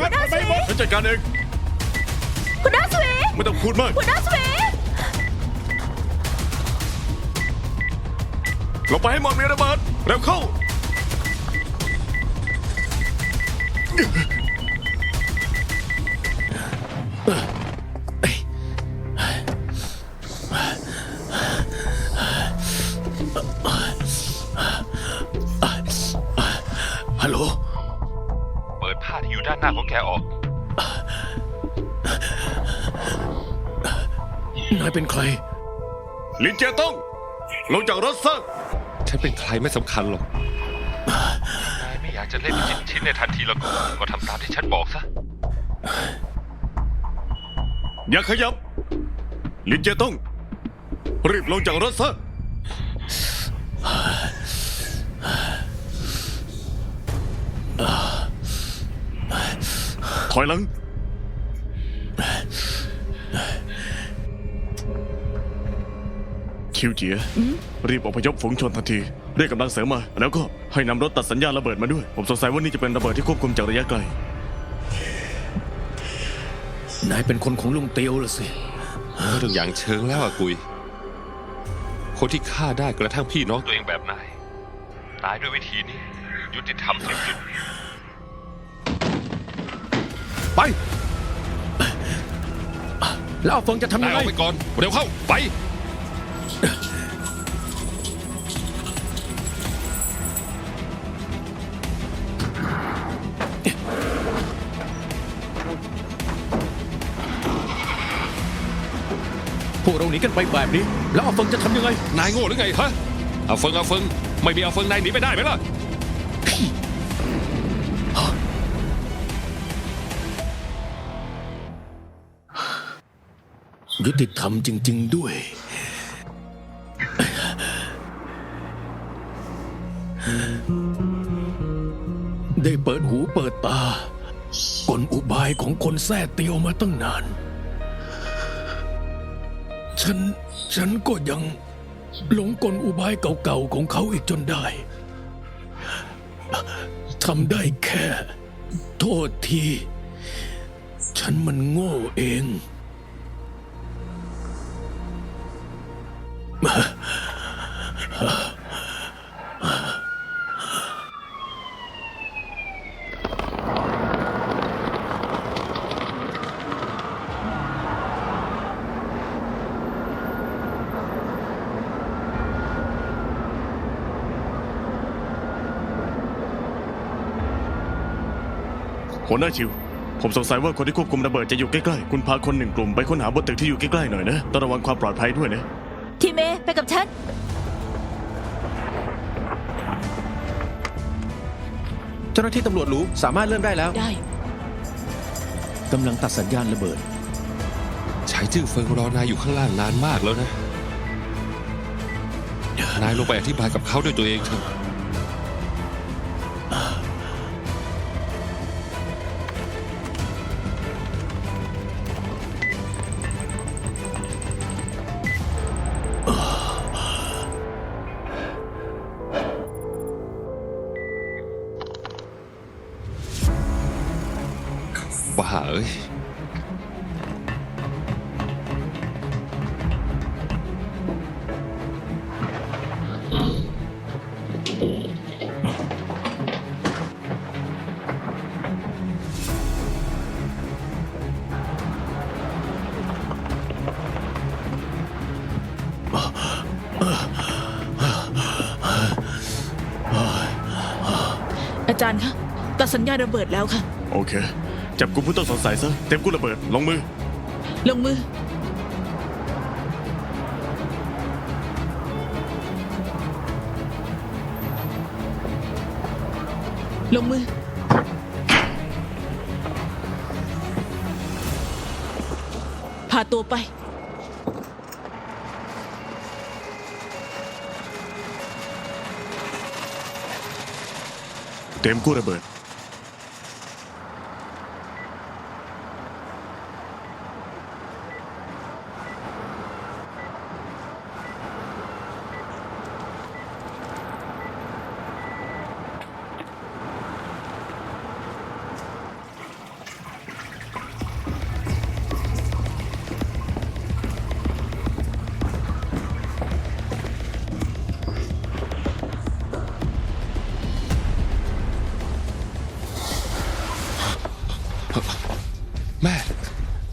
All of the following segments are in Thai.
หัวหน้าสวีฉันจัดการเองหัวหน้าสวีไม่ต้องพูดมากหัวหน้าสวีลงไปให้หมดมีระเบิดเร็วเข้า ฮัลโหล ดผ้าที่อยู่ด้านหน้าของแกออก นายเป็นใคร ลินเจต้อง ลงจากรถซะฉันเป็นใครไม่สำคัญหรอก นายไม่อยากจะเล่นชิ้นชิ้นในทันทีแล้วก็ก็ทำตามที่ฉันบอกซะ อย่าขยับ ลินเจต้อง รีบลงจากรถซะถ อยหลัง คิวเจีย รีบอพยพฝูงชนทันที เรียกกำลังเสริมมา แล้วก็ให้นำรถตัดสัญญาณระเบิดมาด้วย ผมสงสัยว่านี่จะเป็นระเบิดที่ควบคุมจากระยะไกล นายเป็นคนของลุงเตียวละสิไม่ต้องอย่างเชิงแล้วอะกุย คนที่ฆ่าได้กระทั่งพี่น้องตัวเองแบบนาย ตายด้วยวิธีนี้ ยุติธรรมที่สุด ไป แล้วเอาเฟิงจะทำนายัยงไงเอาไปก่อน เร็วเข้า ไป พวกเราหนีกันไปแบบนี้ แล้วเอาเฟิงจะทำยังไง นายโง่หรือไงฮะเอาเฟิงเอาเฟิง ไม่มีเอาเฟิงนายหนีไปได้ไหมล่ะ ยุติธรรมจริง ๆ ด้วย ได้เปิดหูเปิดตากลอุบายของคนแท้เตียวมาตั้งนาน ฉัน ฉันก็ยังหลงกลอุบายเก่าๆของเขาอีกจนได้ทำได้แค่ โทษที ฉันมันโง่เอง หัวหน้าชิว ผมสงสัยว่าคนที่ควบคุมระเบิดจะอยู่ใกล้ๆ คุณพาคนหนึ่งกลุ่มไปค้นหาบนตึกที่อยู่ใกล้ๆหน่อยนะ ต้องระวังความปลอดภัยด้วยนะ ทีเม ไปกับฉัน จ้าหน้าที่ตำรวจรู้สามารถเริ่มได้แล้วได้กำลังตัดสัญญาณระเบิดใช้ชื่อเฟิงรอนายอยู่ข้างล่างนานมากแล้วนะ นายลงไปอธิบายกับเขาด้วยตัวเองเถอะ บ้าเอ้ยอาจารย์คะตัดสัญญาณระเบิดแล้วค่ะ โอเค จับกลุ่มผู้ต้องสงสัยซะเต็มกู้ระเบิด ลงมือ ลงมือ ลงมือ พาตัวไป เต็มกู้ระเบิด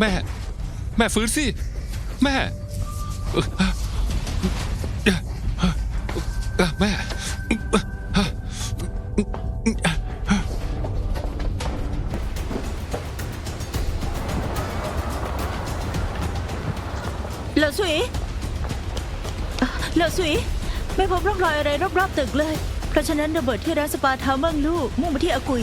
แม่ แม่ฟื้นสิ แม่เอ่อเอ่อเอ่อแม่ เหลอสุยอะเหลอสุย ไม่พบร่องรอยอะไรรอบๆตึกเลย เพราะฉะนั้นระเบิดที่ร้านสปาเท้าเมืองลู่มุ่งมาที่อากุย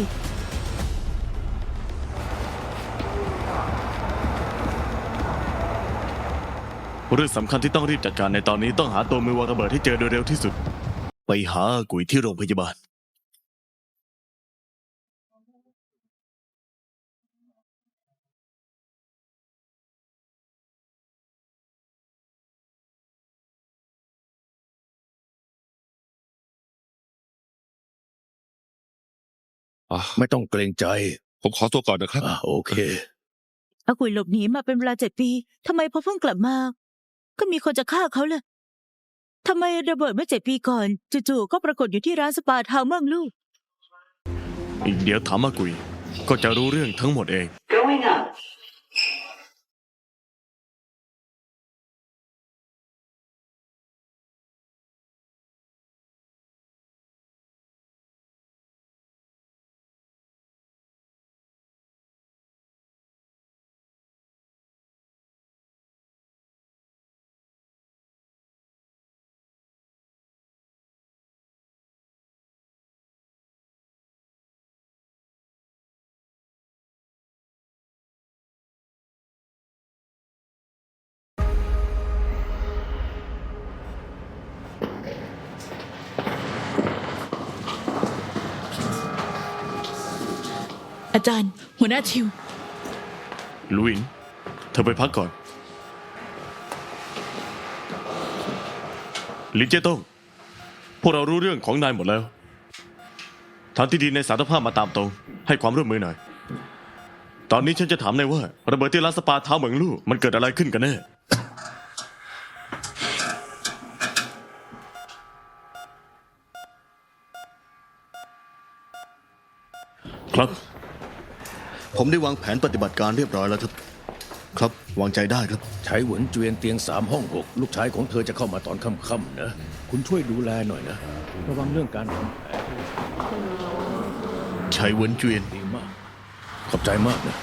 เรื่องสำคัญที่ต้องรีบจัดการในตอนนี้ต้องหาตัวมือวางระเบิดให้เจอโดยเร็วที่สุด ไปหาอากุยที่โรงพยาบาล อะไม่ต้องเกรงใจผมขอตัวก่อนนะครับ อะโอเค อากุยหลบหนีมาเป็นเวลาเจ็ดปี ทำไมพอเพิ่งกลับมา ก็มีคนจะฆ่าเขาเลยทำไมระเบิดเมื่อเจ็ดปีก่อนจู่ๆก็ปรากฏอยู่ที่ร้านสปาเท้าเมืองลูก อีกเดี๋ยวถามอากุยก็จะรู้เรื่องทั้งหมดเอง อาจารย์ หัวหน้าชิว ลุยเธอไปพักก่อน ลินเจต้งพวกเรารู้เรื่องของนายหมดแล้ว ทางที่ดีในสารภาพมาตามตรง ให้ความร่วมมือหน่อย ตอนนี้ฉันจะถามนายว่า ระเบิดที่ร้านสปาเท้าเหมืองลู่มันเกิดอะไรขึ้นกันแน่ ครับ ผมได้วางแผนปฏิบัติการเรียบร้อยแล้วครับ ครับวางใจได้ครับ ใช้หวนเจียนเตียงสามห้องหกลูกชายของเธอจะเข้ามาตอนค่ำๆนะ คุณช่วยดูแลหน่อยนะ ระวังเรื่องการทำแผลชัยเวินเจียนดีมาก ขอบใจมากนะ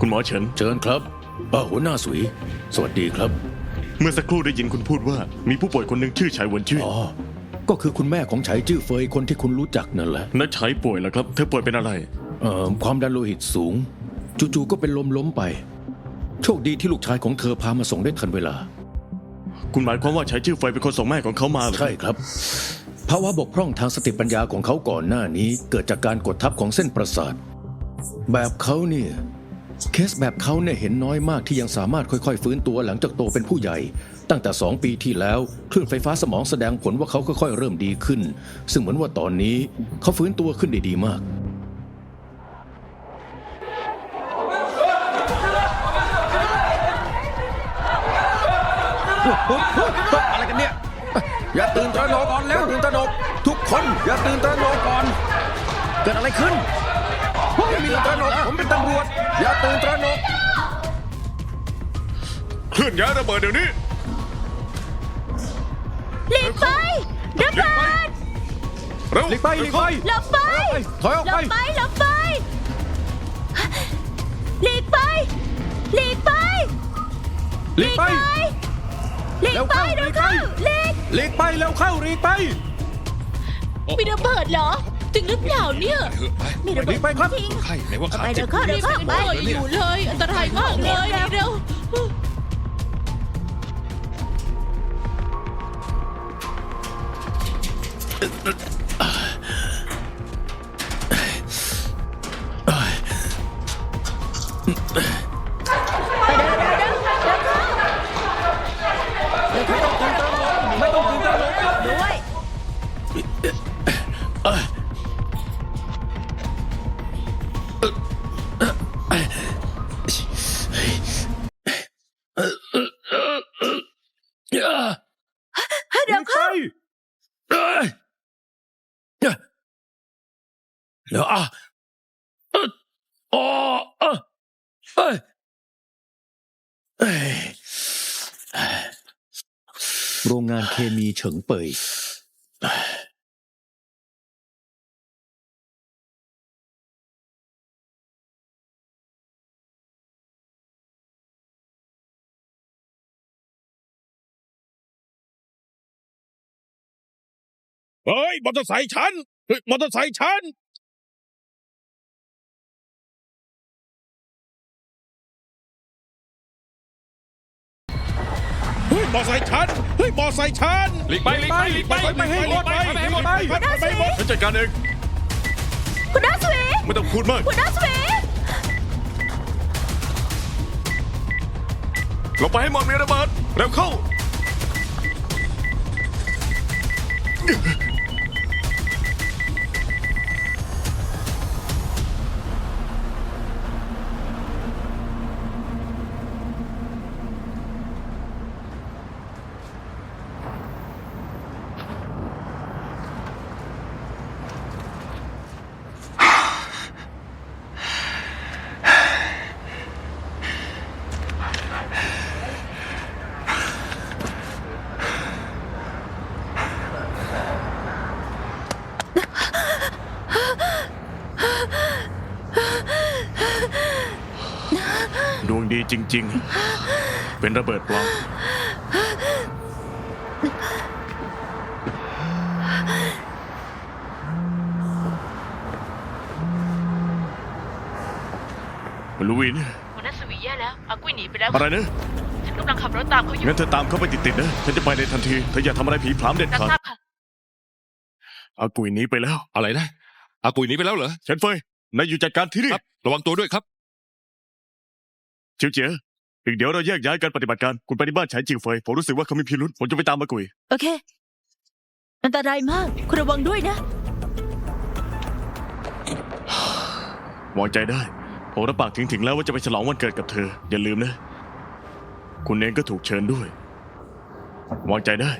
คุณหมอเฉิน เชิญครับป้าหัวหน้าสุย สวัสดีครับ เมื่อสักครู่ได้ยินคุณพูดว่ามีผู้ป่วยคนหนึ่งชื่อชายหวนชื่ออ๋อ ก็คือคุณแม่ของไฉจื้อเฟยคนที่คุณรู้จักนั่นแหละนักชายป่วยแล้วครับ เธอป่วยเป็นอะไร เอ่อความดันโลหิตสูง จู่ๆก็เป็นลมล้มไป โชคดีที่ลูกชายของเธอพามาส่งได้ทันเวลา คุณหมายความว่าชายชื่อไฟเป็นคนส่งแม่ของเขามาเหรอใช่ครับภาวะบกพร่องทางสติปัญญาของเขาก่อนหน้านี้ เกิดจากการกดทับของเส้นประสาท แบบเขาเนี่ย เคสแบบเขาเนี่ยเห็นน้อยมากที่ยังสามารถค่อยๆ ฟื้นตัวหลังจากโตเป็นผู้ใหญ่ ตั้งแต่สองปีที่แล้วคลื่นไฟฟ้าสมองแสดงผลว่าเขาค่อยๆเริ่มดีขึ้น ซึ่งเหมือนว่าตอนนี้เขาฟื้นตัวขึ้นได้ดีมาก อะไรกันเนี่ย อย่าตื่นตระหนกก่อนแล้วตื่นตระหนก ทุกคนอย่าตื่นตระหนกก่อน เกิดอะไรขึ้น อย่าตื่นตระหนกผมเป็นตำรวจ อย่าตื่นตระหนก เคลื่อนย้ายระเบิดเดี๋ยวนี้ หลีกไประเบิดเร็วหลีกไปหลีกไป หลบไปถอยออกหลไป บไปหลบไปหลีกไปหลีกไปหลีกไป หลีกเร็วไปเข้าเร็วเข้าหหลีลีกกหลีกไปเร็วเข้าหลีกไป มีระเบิดเหรอจ ริงหรือเปล่าเนี่ย เถอะไปมีระหเบิลีดกไปครับจริงใครไหนว่าขาไปเจ็เดี๋ยบวเข้าเดี๋ยวเข้า ไปอยู่เลย อันตรายมากเลยเร็ว ไปเหรออะเอ้ออ๋อเอ้อเอ้ยเอ้ยโรงงานเคมีเฉิงเป่ยเฮ้ยมอเตอร์ไซค์ฉันเฮ้ยมอเตอร์ไซค์ฉัน มอเตอร์ไซค์ฉันเฮ้ยมอเตอร์ไซค์ฉันหลีกไปหลีกไปหลีกไปไม่ให้หมดไปไม่ให้หมดไปไม่ให้หมดฉันจัดการเองคุณน้าสวีไม่ต้องพูดมากคุณน้าสวีลงไปให้หมดมีระเบิดเร็วเข้า ริง ๆ เป็นระเบิดปลอมลูวิน หัวหน้าสวีแย่แล้วอากุ้ยหนีไปแล้วอะไรนะฉันกำลังขับรถตามเขาอยู่งั้นเธอตามเข้าไปติดๆนะ ฉันจะไปในทันที เธออย่าทำอะไรผีพรามเด็ดรับขาดทราบค่ะ อากุยหนีไปแล้ว อะไรนะอากุยหนีไปแล้วเหรอ เฉินเฟยนายอยู่จัดการที่นี่ ครับ ระวังตัวด้วยครับ เจียวเจียอีกเดี๋ยวเราแยกย้ายการปฏิบัติการ คุณไปที่บ้านฉายจิวเฟย ผมรู้สึกว่าเขามีพิรุษผมจะไปตามอากุย โอเค อันตรายมาก คุณระวังด้วยนะ วางใจได้ ผมรับปากถึงๆแล้วว่าจะไปฉลองวันเกิดกับเธอ อย่าลืมนะ คุณเองก็ถูกเชิญด้วย วางใจได้